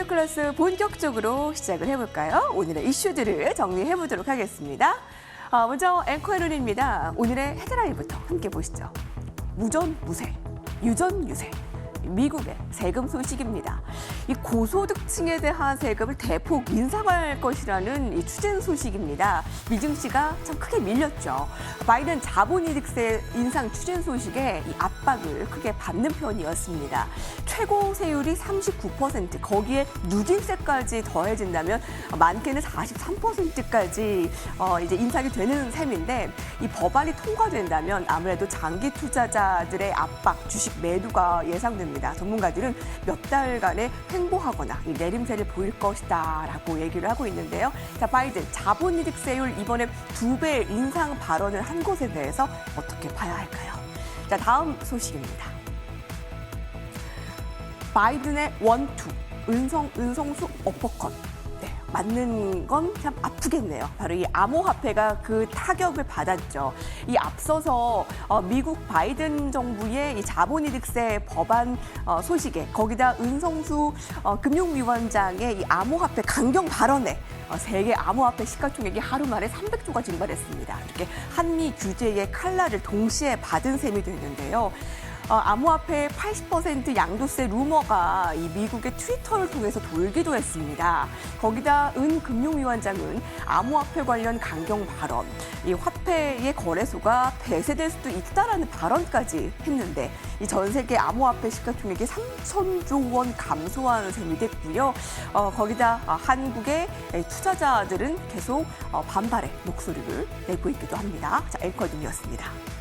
트레이드 클래스 본격적으로 시작을 해볼까요? 오늘의 이슈들을 정리해 보도록 하겠습니다. 어, 먼저 앵커의 눈입니다. 오늘의 헤드라인부터 함께 보시죠. 무전무세, 유전유세. 미국의 세금 소식입니다. 이 고소득층에 대한 세금을 대폭 인상할 것이라는 이 추진 소식입니다. 미증시가 참 크게 밀렸죠. 바이든 자본이득세 인상 추진 소식에 이 압박을 크게 받는 편이었습니다. 최고 세율이 39% 거기에 누진세까지 더해진다면 많게는 43%까지 어, 이제 인상이 되는 셈인데 이 법안이 통과된다면 아무래도 장기 투자자들의 압박, 주식 매도가 예상됩니다. 전문가들은 몇 달간의 횡보하거나 이 내림세를 보일 것이다라고 얘기를 하고 있는데요. 자, 바이든 자본이득세율 이번에 두 배 인상 발언을 한 것에 대해서 어떻게 봐야 할까요? 자, 다음 소식입니다. 바이든의 원투 은성 은성수 어퍼컷 네, 맞는 건 참 아프겠네요. 바로 이 암호화폐가 그 타격을 받았죠. 이 앞서서 어, 미국 바이든 정부의 이 자본이득세 법안 어, 소식에 거기다 은성수 어, 금융위원장의 이 암호화폐 강경 발언에 어, 세계 암호화폐 시가총액이 하루 만에 300조가 증발했습니다. 이렇게 한미 규제의 칼날을 동시에 받은 셈이 됐는데요. 어, 암호화폐 80% 양도세 루머가 이 미국의 트위터를 통해서 돌기도 했습니다. 거기다 은 금융위원장은 암호화폐 관련 강경 발언, 이 화폐의 거래소가 폐쇄될 수도 있다라는 발언까지 했는데 이 전 세계 암호화폐 시가총액이 3천조 원 감소하는 셈이 됐고요. 어, 거기다 아, 한국의 투자자들은 계속 어, 반발의 목소리를 내고 있기도 합니다. 자, 앵커 눈이었습니다.